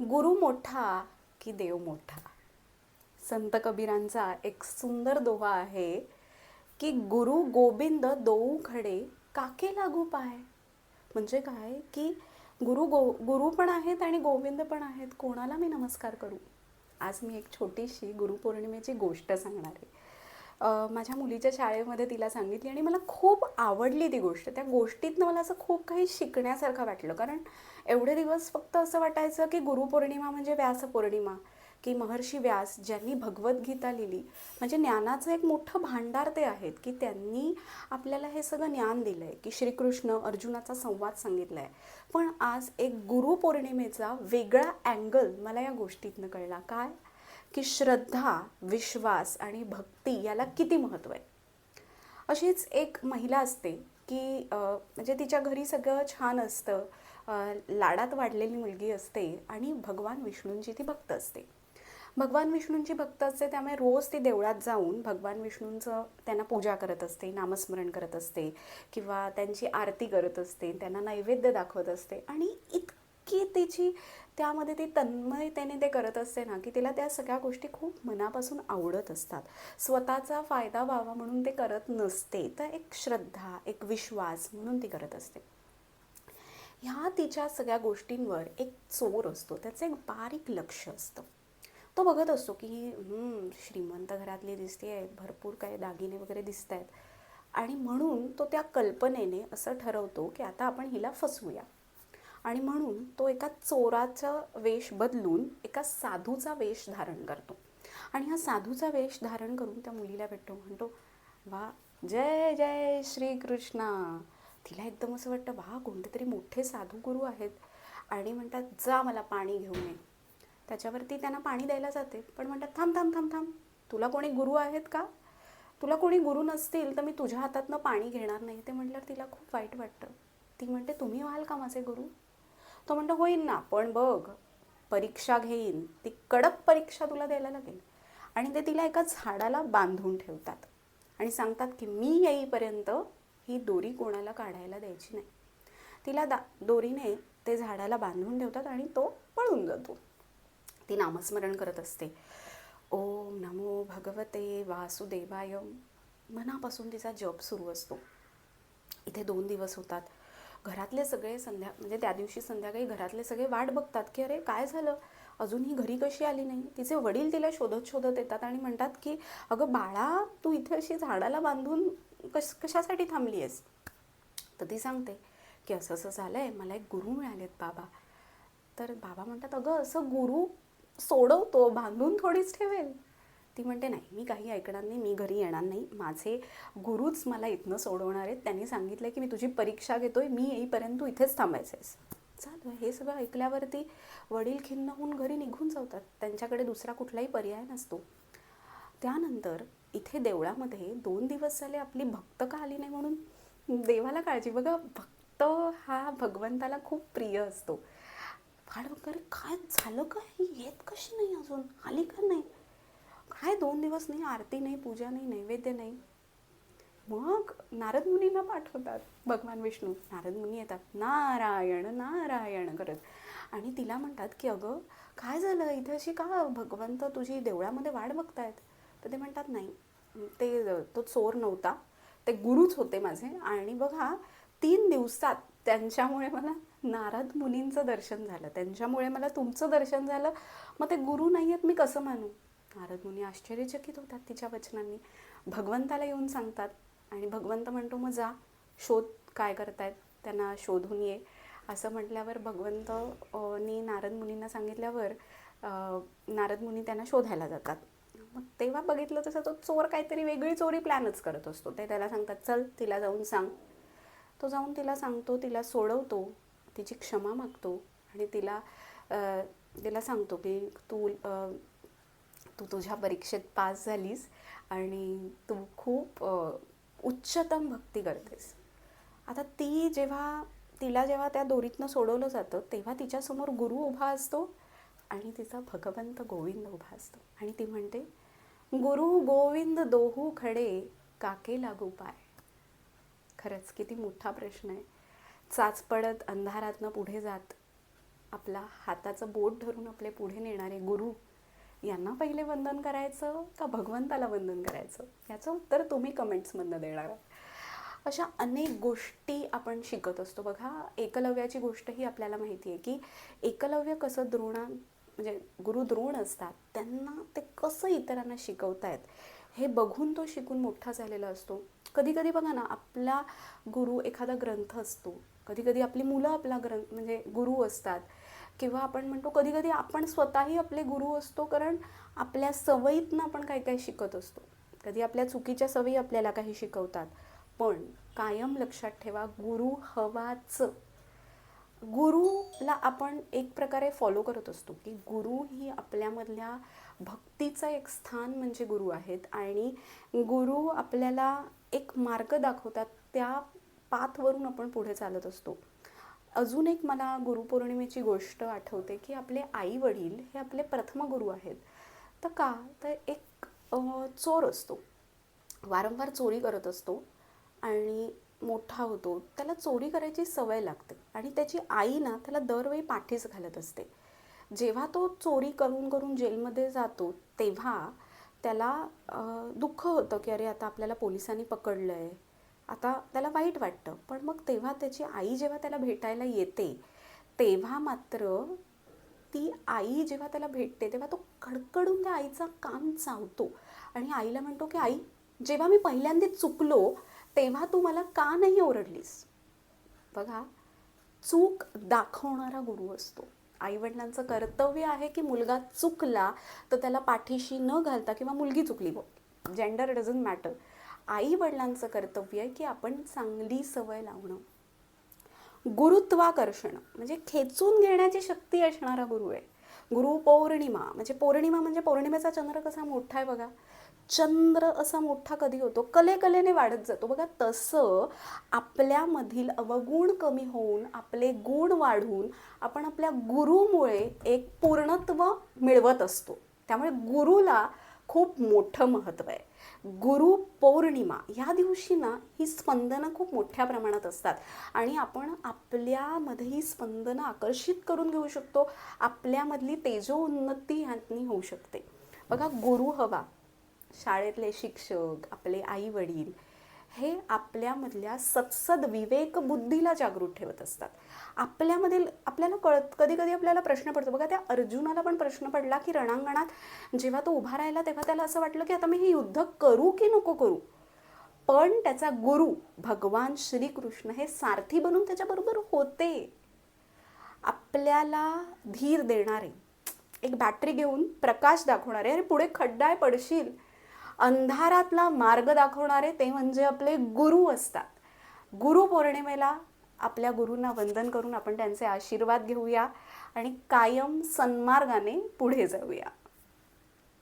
गुरु मोठा की देव मोठा? संत कबीरांचा एक सुंदर दोहा आहे की गुरु गोविंद दोऊ खडे काके लागू पाय. म्हणजे काय? की गुरु गो गुरु पण आहेत आणि गोविंद पण आहेत. कोणाला मी नमस्कार करू? आज मी एक छोटीशी गुरुपौर्णिमेची गोष्ट सांगणार आहे. माझ्या मुलीच्या शाळेमध्ये तिला सांगितली आणि मला खूप आवडली ती गोष्ट. त्या गोष्टीतनं मला असं खूप काही शिकण्यासारखं वाटलं. कारण एवढे दिवस फक्त असं वाटायचं की गुरुपौर्णिमा म्हणजे व्यासपौर्णिमा की महर्षी व्यास ज्यांनी भगवद्गीता लिहिली. म्हणजे ज्ञानाचं एक मोठं भांडार ते आहेत की त्यांनी आपल्याला हे सगळं ज्ञान दिलं आहे की श्रीकृष्ण अर्जुनाचा संवाद सांगितला आहे पण आज एक गुरुपौर्णिमेचा वेगळा अँगल मला या गोष्टीतनं कळला. काय? की श्रद्धा विश्वास आणि भक्ती याला किती महत्त्व आहे? अशीच एक महिला असते की म्हणजे तिच्या घरी सगळं छान असतं. लाडात वाढलेली मुलगी असते आणि भगवान विष्णूंची ती भक्त असते. भगवान विष्णूंची भक्त असते त्यामुळे रोज ती देवळात जाऊन भगवान विष्णूंचं त्यांना पूजा करत असते नामस्मरण करत असते किंवा त्यांची आरती करत असते त्यांना नैवेद्य दाखवत असते आणि इतकी तिची त्यामध्ये ती तन्मयतेने ते करत असते ना की तिला त्या सगळ्या गोष्टी खूप मनापासून आवडत असतात. स्वतःचा फायदा व्हावा म्हणून ते करत नसते तर एक श्रद्धा एक विश्वास म्हणून ती करत असते. ह्या तिच्या सगळ्या गोष्टींवर एक चोर असतो त्याचं एक बारीक लक्ष असतं. तो बघत असतो की श्रीमंत घरातली दिसते भरपूर काही दागिने वगैरे दिसत आहेत आणि म्हणून तो त्या कल्पनेने असं ठरवतो की आता आपण हिला फसवूया. आणि म्हणून तो एका चोराचा वेश बदलून एका साधूचा वेश धारण करतो. आणि हा साधूचा वेश धारण करून त्या मुलीला भेटतो. म्हणतो वा जय जय श्रीकृष्णा. तिला एकदम असं वाटतं वा कोणते तरी मोठे साधू गुरु आहेत. आणि म्हणतात जा मला पाणी घेऊन ये. त्याच्यावरती त्यांना पाणी द्यायला जाते. पण म्हणतात थांब थांब थांब थांब. तुला कोणी गुरु आहेत का? तुला कोणी गुरु नसतील तर मी तुझ्या हातातनं पाणी घेणार नाही. ते म्हटल्यावर तिला खूप वाईट वाटतं. ती म्हणते तुम्ही व्हाल का माझे गुरु? तो म्हणतो होईन ना पण बघ परीक्षा घेईन. ती कडक परीक्षा तुला द्यायला लागेल. आणि ते तिला एका झाडाला बांधून ठेवतात. आणि सांगतात की मी येईपर्यंत ही दोरी कोणाला काढायला द्यायची नाही. तिला दा दोरीने ते झाडाला बांधून ठेवतात आणि तो पळून जातो. ती नामस्मरण करत असते. ओम नमो भगवते वासुदेवाय. मनापासून तिचा जप सुरू असतो. इथे दोन दिवस होतात. घरातले सगळे संध्या म्हणजे त्या दिवशी संध्याकाळी घरातले सगळे वाट बघतात की अरे काय झालं? अजून ही घरी कशी आली नाही? तिचे वडील तिला शोधत शोधत येतात आणि म्हणतात की अगं बाळा तू इथे अशी झाडाला बांधून कश कशासाठी थांबली आहेस तर ती सांगते की असं असं झालं आहे मला एक गुरु मिळालेत बाबा. तर बाबा म्हणतात अगं असं गुरु सोडवतो बांधून थोडीच ठेवेल. ती म्हणते नाही मी काही ऐकणार नाही मी घरी येणार नाही. माझे गुरुच मला इथनं सोडवणार आहेत. त्यांनी सांगितलं की मी तुझी परीक्षा घेतोय मी येईपर्यंत तू इथेच थांबायचं आहेस झालं हे सगळं ऐकल्यावरती वडील खिन्न होऊन घरी निघून जातात. त्यांच्याकडे दुसरा कुठलाही पर्याय नसतो. त्यानंतर इथे देवळामध्ये दोन दिवस झाले आपली भक्त का आली नाही म्हणून? देवाला काळजी. बघा भक्त हा भगवंताला खूप प्रिय असतो. फाड वगैरे काय झालं का ही येत कशी नाही अजून? आली का नाही? काय दोन दिवस नाही आरती नाही पूजा नाही नैवेद्य नाही. मग नारद मुनीला पाठवतात भगवान विष्णू. नारद मुनी येतात नारायण नारायण करत. आणि तिला म्हणतात की अगं काय झालं? इथे अशी का भगवंत तुझी देवळामध्ये वाट बघतायत? तर ते म्हणतात नाही ते तो चोर नव्हता. ते गुरुच होते माझे. आणि बघा तीन दिवसात त्यांच्यामुळे मला नारद मुनींचं दर्शन झालं. त्यांच्यामुळे मला तुमचं दर्शन झालं. मग ते गुरु नाही आहेत मी कसं मानू? नारद मुनी आश्चर्यचकित होतात तिच्या वचनांनी. भगवंताला येऊन सांगतात आणि भगवंत म्हणतो मग जा शोध काय करतायत? त्यांना शोधून ये. असं म्हटल्यावर भगवंत अ, नारद मुनींना सांगितल्यावर नारद मुनी त्यांना शोधायला जातात. मग तेव्हा बघितलं तसं तो चोर काहीतरी वेगळी चोरी प्लॅनच करत असतो. ते त्याला सांगतात चल तिला जाऊन सांग. तो जाऊन तिला सांगतो तिला सोडवतो तिची क्षमा मागतो आणि तिला तिला सांगतो की तू तू तुझ्या परीक्षेत पास झालीस आणि तू खूप उच्चतम भक्ती करतेस. आता ती जेव्हा तिला जेव्हा त्या दोरीतनं सोडवलं जातं तेव्हा तिच्यासमोर गुरु उभा असतो आणि तिचा भगवंत गोविंद उभा असतो. आणि ती म्हणते गुरु गोविंद दोहू खडे काके लागू पाय. खरंच किती मोठा प्रश्न आहे. चाच पडत अंधारातनं पुढे जात आपला हाताचं बोट धरून आपले पुढे नेणारे गुरु यांना पहिले वंदन करायचं का भगवंताला वंदन करायचं? याचं उत्तर तुम्ही कमेंट्समधनं देणार आहात. अशा अनेक गोष्टी आपण शिकत असतो. बघा एकलव्याची गोष्ट ही आपल्याला माहिती आहे की एकलव्य कसं द्रोणा म्हणजे गुरु द्रोण असतात त्यांना ते कसं इतरांना शिकवतायत हे बघून तो शिकून मोठा झालेला असतो. कधी कधी बघा ना आपला गुरु एखादा ग्रंथ असतो. कधी कधी आपली मुलं आपला ग्रंथ म्हणजे गुरु असतात. किंवा आपण म्हणतो कधी कधी आपण स्वतःही आपले गुरु असतो कारण आपल्या सवयीतनं आपण काय काय शिकत असतो. कधी आपल्या चुकीच्या सवयी आपल्याला काही शिकवतात. पण कायम लक्षात ठेवा गुरु हवाच. गुरुला आपण एक प्रकारे फॉलो करत असतो की गुरु ही आपल्यामधल्या भक्तीचं एक स्थान म्हणजे गुरु आहेत आणि गुरु आपल्याला एक मार्ग दाखवतात त्या पाथवरून आपण पुढे चालत असतो. अजून एक मला गुरुपौर्णिमेची गोष्ट आठवते की आपले आई वडील हे आपले प्रथम गुरु आहेत. तर का? तर एक चोर असतो. वारंवार चोरी करत असतो आणि मोठा होतो. त्याला चोरी करायची सवय लागते आणि त्याची आई ना त्याला दरवेळी पाठीच घालत असते. जेव्हा तो चोरी करून करून जेलमध्ये जातो तेव्हा त्याला दुःख होतं की अरे आता आपल्याला पोलिसांनी पकडलं आहे आता त्याला वाईट वाटतं. पण मग तेव्हा त्याची आई जेव्हा त्याला भेटायला येते तेव्हा मात्र ती आई जेव्हा त्याला भेटते तेव्हा तो कडकडून त्या आईचा कान चावतो. आणि आईला म्हणतो की आई जेव्हा मी पहिल्यांदा चुकलो तेव्हा तू मला का नाही ओरडलीस? बघा चूक दाखवणारा गुरु असतो. आईवडिलांचं कर्तव्य आहे की मुलगा चुकला तर त्याला पाठीशी न घालता किंवा मुलगी चुकली बघ. जेंडर डझंट मॅटर आई वडिलांचं कर्तव्य आहे की आपण चांगली सवय लावणं. गुरुत्वाकर्षण म्हणजे खेचून घेण्याची शक्ती असणारा गुरु आहे. गुरु पौर्णिमा म्हणजे पौर्णिमा म्हणजे पौर्णिमेचा चंद्र कसा मोठा आहे बघा. चंद्र असा मोठा कधी होतो? कलेकलेने वाढत जातो. बघा तसं आपल्यामधील अवगुण कमी होऊन आपले गुण वाढून आपण आपल्या गुरुमुळे एक पूर्णत्व मिळवत असतो. त्यामुळे गुरुला खूप मोठं महत्त्व आहे. गुरु पौर्णिमा या दिवशी ना ही स्पंदनं खूप मोठ्या प्रमाणात असतात. आणि आपण आपल्यामध्ये ही स्पंदनं आकर्षित करून घेऊ शकतो. आपल्यामधली तेजोन्नती ह्यांनी होऊ शकते. बघा गुरु हवा. शाळेतले शिक्षक आपले आई वडील हे आपल्यामधल्या सत्सद विवेक बुद्धीला जागृत ठेवत असतात. आपल्यामधील आपल्याला कळत कधी कधी आपल्याला प्रश्न पडतो. बघा त्या अर्जुनाला पण प्रश्न पडला की रणांगणात जेव्हा तो उभा राहिला तेव्हा त्याला असं वाटलं की आता मी हे युद्ध करू की नको करू? पण त्याचा गुरु भगवान श्रीकृष्ण हे सारथी बनून त्याच्याबरोबर होते. आपल्याला धीर देणारे एक बॅटरी घेऊन प्रकाश दाखवणारे अरे पुढे खड्डा आहे पडशील. अंधारातला मार्ग दाखवणारे ते म्हणजे आपले गुरु असतात. गुरु पौर्णिमेला आपल्या गुरूंना वंदन करून आपण त्यांचे आशीर्वाद घेऊया आणि कायम सन्मार्गाने पुढे जाऊया.